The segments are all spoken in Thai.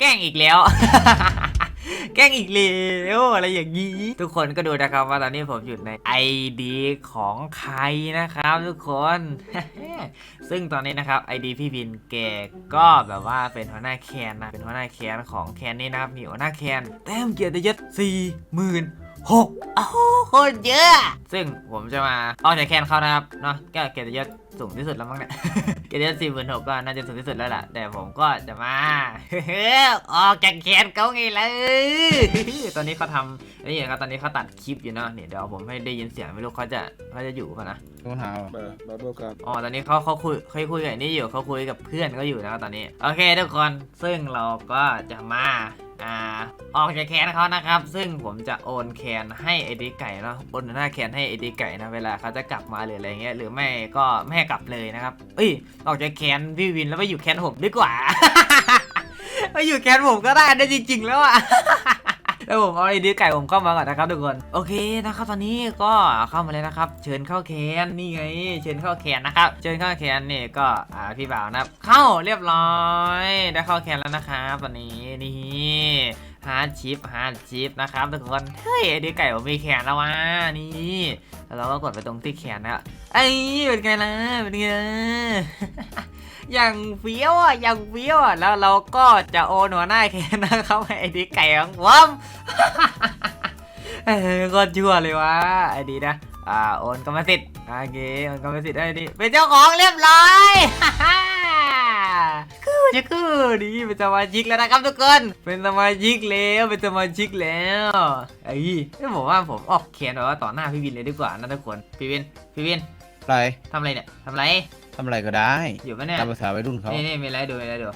แกล้งอีกแล้ว แกล้งอีกแล้วอะไรอย่างนี้ ทุกคนก็ดูนะครับว่าตอนนี้ผมอยู่ในไอดีของใครนะครับ ทุกคน ซึ่งตอนนี้นะครับไอดีพี่บินแกก็แบบว่าเป็นหัวหน้าแคนนะเป็นหัวหน้าแคนของแคนนี้นะครับมีหัวหน้าแคนแต้มเกียรติยศสี่หมื่น หกโอ้โหโคตรเยอะ ซึ่งผมจะมาออกจากแคนเขานะครับเนาะก็เกียรติยศสูงที่สุดแล้วมั้งเนี่ย เกียรติยศสี่หมื่นหกก็น่าจะสูงที่สุดแล้วล่ะ แต่ผมก็จะมา ออกจากแคนเขาไงเลยตอนนี้เขาทำนี่ครับตอนนี้เขาตัดคลิปอยู่เนาะเนี่ยเดี๋ยวผมให้ได้ยินเสียงไม่รู้เขาจะเขาจะอยู่ป่ะนะต้องหาเบอร์บับเบิลกันอ๋อตอนนี้เขาเขาคุยเขาคุยกับไอ้นี่อยู่เขาคุยกับเพื่อนเขาอยู่นะครับตอนนี้ โอเคทุกคนซึ่งเราก็จะมา อ่าออกจากแคนเขานะครับ ซึ่งผมจะโอนแคนให้ไอดีไก่เนาะโอนหน้าแคนให้ไอดีไก่นะเวลาเขาจะกลับมาหรืออะไรเงี้ยหรือไม่ก็ไม่ให้กลับเลยนะครับเอ้ยออกจากแคนพี่วินแล้วไปอยู่แคนผมดีกว่า ไปอยู่แคนผมก็ได้ได้จริง ๆ แล้วอะ แล้วผมเอาไอเดียไก่ผมเข้ามาก่อนนะครับทุกคน โอเคนะครับตอนนี้ก็เข้ามาเลยนะครับ เชิญเข้าแคนนี่ไง เชิญเข้าแคนนะครับ เชิญเข้าแคนนี่ก็อ่าพี่บ่าวนะครับ เข้าเรียบร้อย ได้เข้าแคนแล้วนะครับตอนนี้นี่ ฮาร์ดชิปฮาร์ดชิปนะครับทุกคน เฮ้ยไอเดียไก่ผมมีแคนแล้ววะนี่แล้วเราก็กดไปตรงที่แคนนะไอ้เป็นไงล่ะเป็นไงล่ะอย่างเฟี้ยวอะอย่างเฟี้ยวอะแล้วเราก็จะโอนหัวหน้าแคนนะครับให้ไอดีไก่ของผมก็ชั่วเลยวะไอดีนะอ่าโอนกรรมสิทธิ์โอเคโอนกรรมสิทธิ์ได้ดีเป็นเจ้าของเรียบร้อย จะคือดีเป็นสมาชิกแล้วนะครับทุกคน เป็นสมาชิกแล้วเป็นสมาชิกแล้วไอ้ยผมว่าผมออกแคนแบบว่าต่อหน้าพี่วินเลยดีกว่านะทุกคนพี่วินพี่วินอะไรทำอะไรเนี่ยทำอะไรทำอะไรก็ได้อยู่ปะเนี่ยตามภาษาวัยรุ่นเขานี่นี่มีอะไรดูมีอะไรดู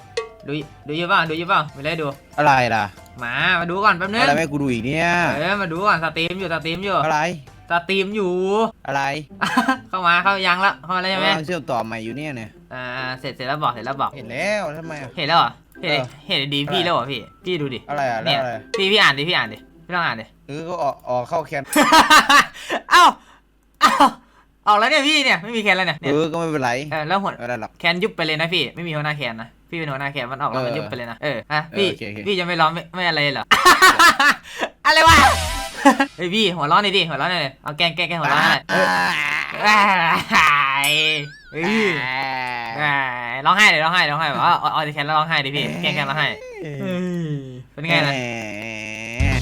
ดูดูอยู่เปล่าดูอยู่เปล่ามีอะไรดูอะไรล่ะมามาดูก่อนแป๊บนึงอะไรไม่กูดูอีกเนี่ยเออมาดูก่อนสตรีมอยู่สตรีมอยู่อะไรสตรีมอยู่อะไร เข้ามาเข้ายังละเข้ามาแล้วใช่ไหมกำลังเชื่อมต่อใหม่อยู่เนี่ยเนี่ยอ่าเสร็จเสร็จแล้วบอกเสร็จแล้วบอก เห็นแล้วทำไมอะ เห็นแล้วเหรอเห็นเออเห็นดีพี่แล้วเหรอพี่พี่ดูดิอะไรอะแล้เนี่วยอะไรพี่พี่อ่านดิพี่อ่านดิพี่ลองอ่านดิเออก็ออกออกเข้าแคนเอ้าเอ้าออกแล้วเนี่ยพี่เนี่ยไม่มีแคนแล้วเนี่ยเอเนี่ยอก็ไม่เป็นไรเออแล้วหัวไม่ได้หรอก แคนยุบไปเลยนะพี่ไม่มีหัวหน้าแคนนะพี่เป็นหัวหน้าแคนมันออกแล้วมันเออยุบไปเลยนะเออฮะพี่เออโอเคโอเค พี่จะไม่ร้องไม่ไม่อะไรเหรอ อะไรวะเฮ้ยพี่หัวร้อนหน่อยดิหัวร้อนหน่อยเอาแกล้งแกล้งแกล้งหัวร้อนหน่อยเออว้าย เฮ้ยว้ายร้องไห้เลยร้องไห้ร้องไห้แบบว่าออยแคนแล้วร้องไห้ดิพี่แกล้งแกล้งร้องไห้เฮ้ยเป็นไงล่ะแหม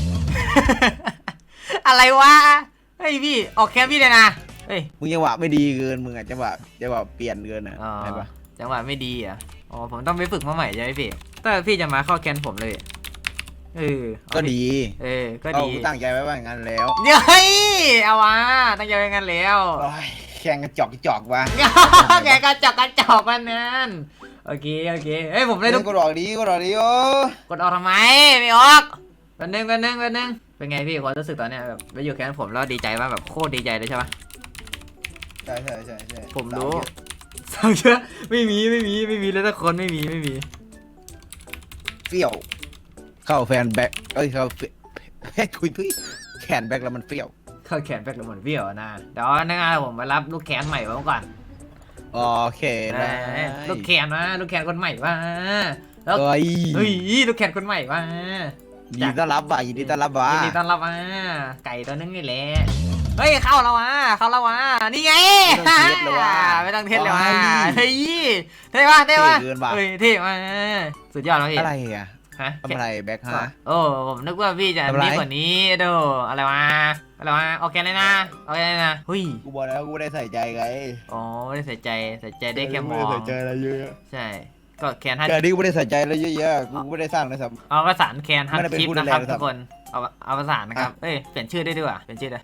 อะไรวะเฮ้ยพี่ออกแคนพี่เลยนะเฮ้ยมึงจังหวะไม่ดีเกินมึงอะจังหวะจังหวะเปลี่ยนเกินอะอ๋อใช่ปะจังหวะไม่ดีอะอ๋อผมต้องไปฝึกมาใหม่ใช่ไหมพี่แต่พี่จะมาเข้าแคนผมเลยเออก็ดี เออ ก็เอาดีกูตั้งใจไว้ว่าอย่างนั้นแล้วเดี๋ยวเฮ้ยเอาวะตั้งใจไว้งั้นแล้วโอ้ย แข่งกระจอกกระจอกวะแกกระจอกกระจอกมันนั่นโอเคโอเคเฮ้ยผมได้เล่ทุนกก็รอกดีก็รอกดีโอ้กดออกทำไมไม่ออกกันนึงกันนึงกันนึงเป็นไงพี่ความรู้สึกตอนเนี้ยแบบไปอยู่แคนผมแล้วดีใจป่ะแบบโคตรดีใจเลยใช่ปะ ใช่ใช่ใช่ใช่ผมรู้ สาวเชื่อไม่มีไม่มีไม่มีแล้วทุกคนไม่มีไม่มีเปรี้ยว เข้าแฟนแบ็คเอ้ยเข้าเฟเฮ้ยคุยทุยแขนแบ็คแล้วมันเปรี้ยว เข้าแขนแบกระหมดเบี้ยวนะเดี๋ยวนักงานผมมารับลูกแขนใหม่มาก่อนโอเคได้ลูกแขนมาลูกแขนคนใหม่มาแล้วเฮ้ยเฮ้ยลูกแขนคนใหม่มายินดีต้อนรับว่ะยินดีต้อนรับว่ะยินดีต้อนรับมาไก่ตัวนึงนี่แหละเฮ้ยเข้าแล้ววะเข้าแล้ววะนี่ไงไม่ต้องเทสเลยว่ะเฮ้ยเท่ว่ะเท่ว่ะเกินว่ะเฮ้ยเท่ว่ะสุดยอดแล้วพี่อะไรอะ ฮะทำอะไรแบ็คฮะ โอ้ผมนึกว่าพี่จะทำอะไร ดีกว่านี้ดูอะไรวะอะไรวะโอเคเลยนะโอเคเลยนะหุ้ยกูบอกแล้วกูไม่ได้ใส่ใจไงอ๋อไม่ได้ใส่ใจใส่ใจได้แค่มองไได้ใส่ใจอะไรเยอะใช่ ก็แคนฮัทแค่นี้กูไม่ได้ใส่ใจอะไรเยอะแยะกูไม่ได้สร้างเลยสัม เอาประสานแคนฮัทไม่ได้เป็นคลิปผู้ดูนะแลครับเลยทุครักบคนเอาเอาประสานนะครับเอ้ยเปลี่ยนชื่อได้ด้วยว่ะเปลี่ยนชื่อได้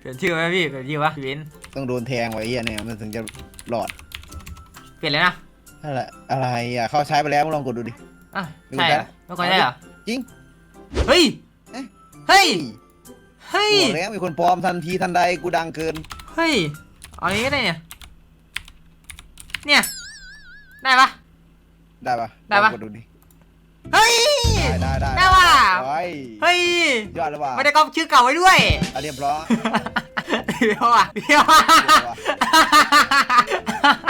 เปลี่ยนชื่อไหมพี่เปลี่ยนชื่อวะพี่วิน ต้องโดนแทงไว้เหี้ยเนี่ยมันถึงจะหลอด เปลี่ยนเลยนะอะไรอะไรอะเข้าใช้ไปแล้วมึงลองกดดูดิ อะใช่เหรอไม่ค่อยใช่เหรอจริง เฮ้ยเอ๊ะเฮ้ย เฮ้ยบอกแล้วมีคนปลอมทันทีทันใดกูดังเกิน เฮ้ย เอาอย่างนี้ก็ได้เนี่ย เนี่ย ได้ปะได้ปะได้ปะลองกดดูดิ เฮ้ย ได้ได้ได้ได้ว่ะเฮ้ยเฮ้ย ยอดแล้วว่ะไม่ได้ก๊อปชื่อเก่าไว้ด้วยอะเรียบร้อยเดี๋ยวอะเดี๋ยวอะโอ้แบ็ก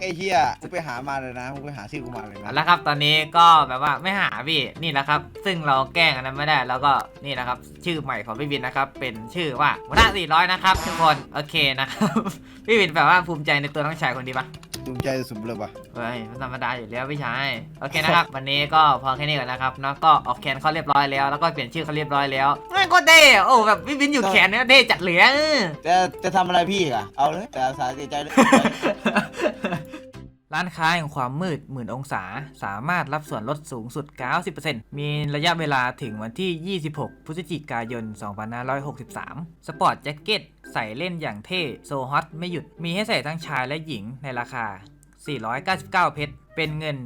ไอ้เหี้ยกูไปหามาเลยนะมึงไปหาชื่อกูมาเลยนะแล้วครับ ตอนนี้ก็แบบว่าไม่หาพี่นี่แหละครับ ซึ่งเราแกล้งอันนั้นไม่ได้แล้วก็นี่นะครับ ชื่อใหม่ของพี่วินนะครับ เป็นชื่อว่าหัวหน้า400นะครับ ทุกคนโอเคนะครับ พี่วินแบบว่าภูมิใจในตัวน้องชายคนดีปะภูมิใจสุดเลยว่ะเฮ้ยมันธรรมดาอยู่แล้วพี่ชายโอเคนะครับ วันนี้ก็พอแค่นี้ก่อนนะครับเนาะก็ออกแคนเขาเรียบร้อยแล้วแล้วก็เปลี่ยนชื่อเขาเรียบร้อยแล้วไม่งโคตรเท่อะโอ้แบบพี่วินอยู่แคนเนี่ยเท่จัดเหลือจะจะทำอะไรพี่อะเอาเลยแต่สาใจเลย ร้านค้าแห่งความมืดหมื่นองศา สามารถรับส่วนลดสูงสุด 90%มีระยะเวลาถึงวันที่ 26 พฤศจิกายน 2563 สปอร์ตแจ็คเก็ตใส่เล่นอย่างเท่ โซฮอตไม่หยุด มีให้ใส่ทั้งชายและหญิงในราคา 499 เพชร เป็นเงิน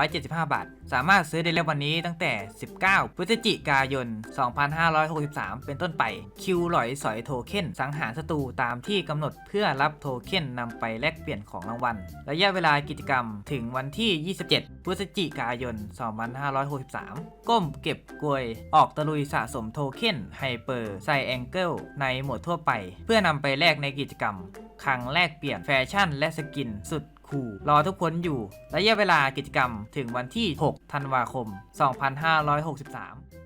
175 บาท สามารถซื้อได้แล้ววันนี้ตั้งแต่ 19 พฤศจิกายน 2563 เป็นต้นไป คิวหลอยสอยโทเค็นสังหารศัตรูตามที่กำหนดเพื่อรับโทเค็นนำไปแลกเปลี่ยนของรางวัล ระยะเวลากิจกรรมถึงวันที่ 27 พฤศจิกายน 2563 ก้มเก็บกลวย ออกตะลุยสะสมโทเค็นไฮเปอร์ไซแองเกิลในหมวดทั่วไป เพื่อนำไปแลกในกิจกรรมครั้งแลกเปลี่ยนแฟชั่นและสกินสุด คูรอทุกคนอยู่ระยะเวลากิจกรรมถึงวันที่ 6 ธันวาคม 2563